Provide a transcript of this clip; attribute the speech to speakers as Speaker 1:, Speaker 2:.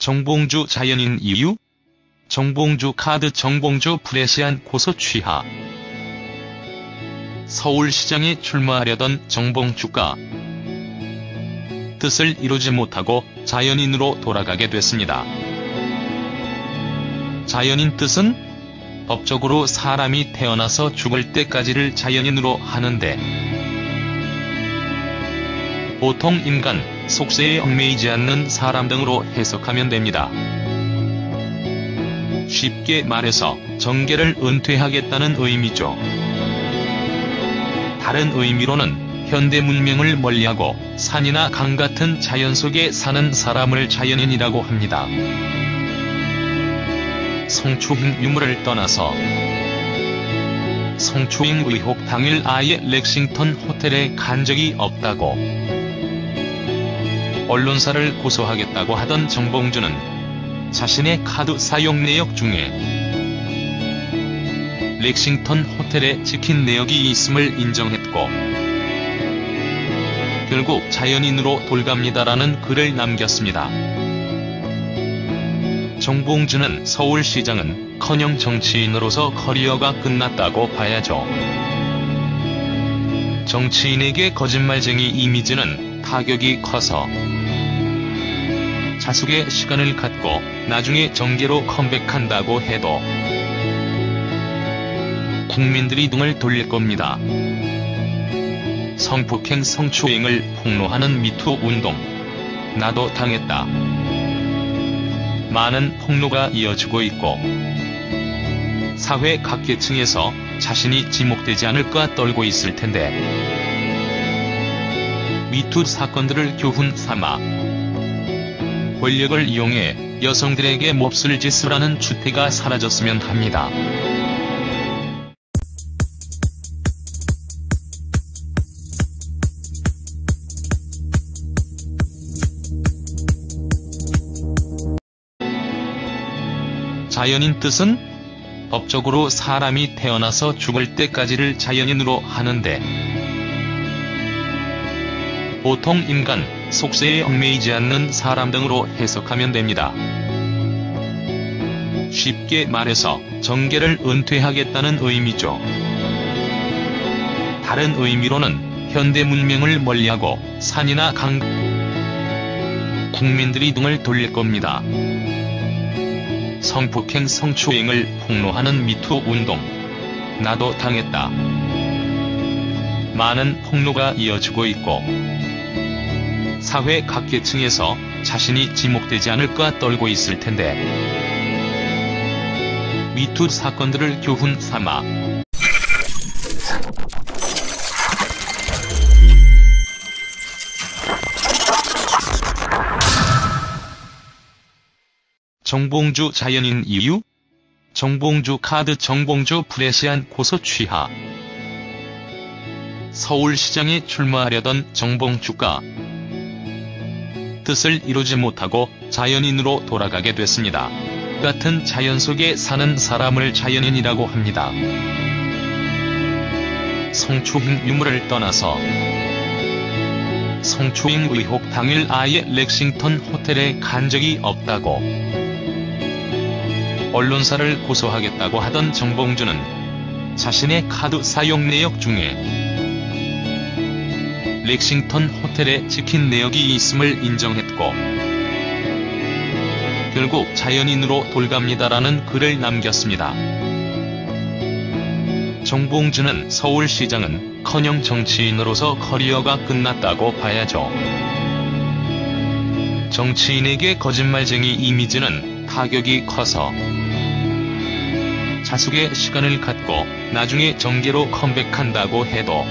Speaker 1: 정봉주 자연인 이유? 정봉주 카드 정봉주 프레시안 고소 취하 서울시장에 출마하려던 정봉주가 뜻을 이루지 못하고 자연인으로 돌아가게 됐습니다. 자연인 뜻은 법적으로 사람이 태어나서 죽을 때까지를 자연인으로 하는데 보통 인간, 속세에 얽매이지 않는 사람 등으로 해석하면 됩니다. 쉽게 말해서 정계를 은퇴하겠다는 의미죠. 다른 의미로는 현대 문명을 멀리하고 산이나 강 같은 자연 속에 사는 사람을 자연인이라고 합니다. 성추행 유무를 떠나서 성추행 의혹 당일 아예 렉싱턴 호텔에 간 적이 없다고 언론사를 고소하겠다고 하던 정봉주는 자신의 카드 사용 내역 중에 렉싱턴 호텔에 찍힌 내역이 있음을 인정했고 결국 자연인으로 돌갑니다라는 글을 남겼습니다. 정봉주는 서울시장은 커녕 정치인으로서 커리어가 끝났다고 봐야죠. 정치인에게 거짓말쟁이 이미지는 타격이 커서 자숙의 시간을 갖고 나중에 정계로 컴백한다고 해도 국민들이 등을 돌릴 겁니다. 성폭행 성추행을 폭로하는 미투 운동. 나도 당했다. 많은 폭로가 이어지고 있고 사회 각 계층에서 자신이 지목되지 않을까 떨고 있을 텐데 미투 사건들을 교훈 삼아 권력을 이용해 여성들에게 몹쓸 짓을 하는 주태가 사라졌으면 합니다. 자연인 뜻은 법적으로 사람이 태어나서 죽을 때까지를 자연인으로 하는데 보통 인간, 속세에 얽매이지 않는 사람 등으로 해석하면 됩니다. 쉽게 말해서 정계를 은퇴하겠다는 의미죠. 다른 의미로는 현대 문명을 멀리하고 산이나 강 국민들이 등을 돌릴 겁니다. 성폭행 성추행을 폭로하는 미투 운동. 나도 당했다. 많은 폭로가 이어지고 있고 사회 각 계층에서 자신이 지목되지 않을까 떨고 있을 텐데. 미투 사건들을 교훈 삼아. 정봉주 자연인 이유? 정봉주 카드 정봉주 프레시안 고소 취하. 서울시장에 출마하려던 정봉주가 뜻을 이루지 못하고 자연인으로 돌아가게 됐습니다. 같은 자연 속에 사는 사람을 자연인이라고 합니다. 성추행 유무를 떠나서 성추행 의혹 당일 아예 렉싱턴 호텔에 간 적이 없다고 언론사를 고소하겠다고 하던 정봉주는 자신의 카드 사용 내역 중에 렉싱턴 호텔에 찍힌 내역이 있음을 인정했고 결국 자연인으로 돌갑니다라는 글을 남겼습니다. 정봉주는 서울시장은 커녕 정치인으로서 커리어가 끝났다고 봐야죠. 정치인에게 거짓말쟁이 이미지는 타격이 커서 자숙의 시간을 갖고 나중에 정계로 컴백한다고 해도